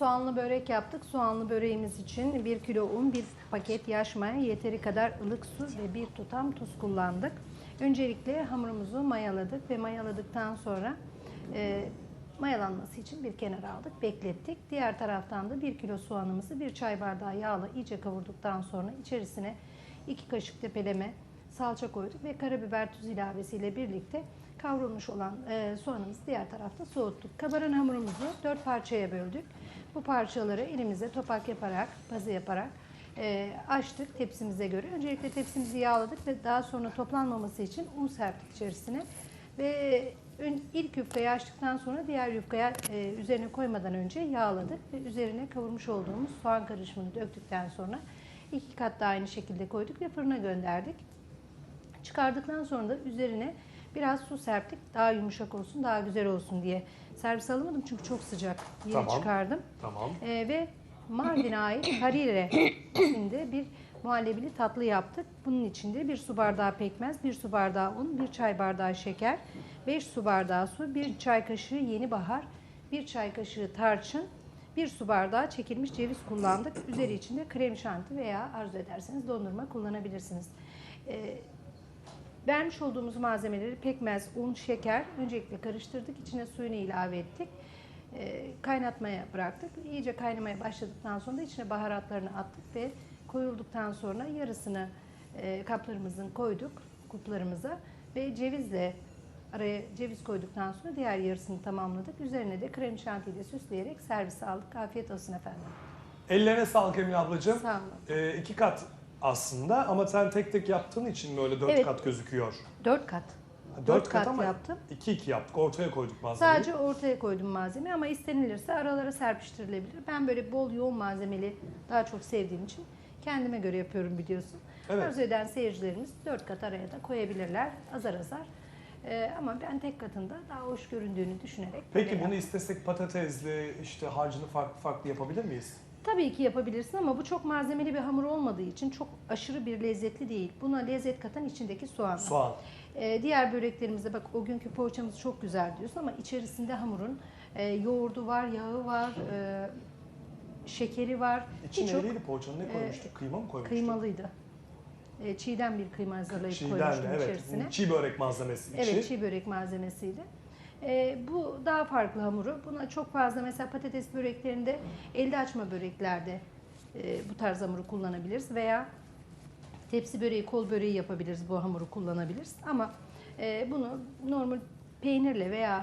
Soğanlı börek yaptık. Soğanlı böreğimiz için 1 kilo un, 1 paket yaş maya, yeteri kadar ılık su ve bir tutam tuz kullandık. Öncelikle hamurumuzu mayaladık ve mayaladıktan sonra e, mayalanması için bir kenara aldık, beklettik. Diğer taraftan da 1 kilo soğanımızı bir çay bardağı yağla iyice kavurduktan sonra içerisine 2 kaşık tepeleme salça koyduk ve karabiber tuz ilavesiyle birlikte kavrulmuş olan e, soğanımızı diğer tarafta soğuttuk. Kabaran hamurumuzu dört parçaya böldük. Bu parçaları elimize topak yaparak, pazı yaparak e, açtık tepsimize göre. Öncelikle tepsimizi yağladık ve daha sonra toplanmaması için un serptik içerisine. Ve ilk yufkayı açtıktan sonra diğer yufkaya e, üzerine koymadan önce yağladık ve üzerine kavurmuş olduğumuz soğan karışımını döktükten sonra iki kat da aynı şekilde koyduk ve fırına gönderdik. Çıkardıktan sonra da üzerine biraz su serptik. Daha yumuşak olsun, daha güzel olsun diye. Servis alamadım çünkü çok sıcak. Yeni Tamam. çıkardım. Tamam. Ee, ve Mardin'e ait Harire isminde bir muhallebili tatlı yaptık. Bunun içinde bir su bardağı pekmez, bir su bardağı un, bir çay bardağı şeker, 5 su bardağı su, bir çay kaşığı yeni bahar, bir çay kaşığı tarçın, bir su bardağı çekilmiş ceviz kullandık. Üzeri içinde krem şanti veya arzu ederseniz dondurma kullanabilirsiniz. Ee, Vermiş olduğumuz malzemeleri pekmez, un, şeker öncelikle karıştırdık. İçine suyunu ilave ettik. Ee, kaynatmaya bıraktık. İyice kaynamaya başladıktan sonra da içine baharatlarını attık ve koyulduktan sonra yarısını e, kaplarımızın koyduk kuplarımıza ve cevizle araya ceviz koyduktan sonra diğer yarısını tamamladık. Üzerine de krem şantiyle süsleyerek servise aldık. Afiyet olsun efendim. Ellerine sağlık Emine ablacığım. Sağ olun. Ee, iki kat aslında ama sen tek tek yaptığın için böyle dört Evet. kat gözüküyor. Dört kat. Ha, Dört kat ama yaptım. iki iki yaptık. Ortaya koyduk malzemeyi. Sadece ortaya koydum malzeme ama istenilirse aralara serpiştirilebilir. Ben böyle bol yoğun malzemeli daha çok sevdiğim için kendime göre yapıyorum biliyorsun. Evet. Arzu eden seyircilerimiz dört kat araya da koyabilirler azar azar. Ee, ama ben tek katında daha hoş göründüğünü düşünerek Peki böyle bunu yaptım. istesek patatesli işte harcını farklı farklı yapabilir miyiz? Tabii ki yapabilirsin ama bu çok malzemeli bir hamur olmadığı için çok aşırı bir lezzetli değil. Buna lezzet katan içindeki soğan. Soğan. Ee, diğer böreklerimizde bak o günkü poğaçamız çok güzel diyorsun ama içerisinde hamurun e, yoğurdu var, yağı var, e, şekeri var. İçine Birçok neyliydi poğaçanın ne koymuştuk? Kıyma mı koymuştuk? kıymalıydı. E, çiğden bir kıyma hazırlayıp Çiğden koymuştum evet. içerisine. Çiğ börek malzemesi içi. Evet, çiğ börek malzemesiydi. E, bu daha farklı hamuru. Buna çok fazla mesela patates böreklerinde, elde açma böreklerde e, bu tarz hamuru kullanabiliriz veya tepsi böreği, kol böreği yapabiliriz. Bu hamuru kullanabiliriz. Ama e, bunu normal peynirle veya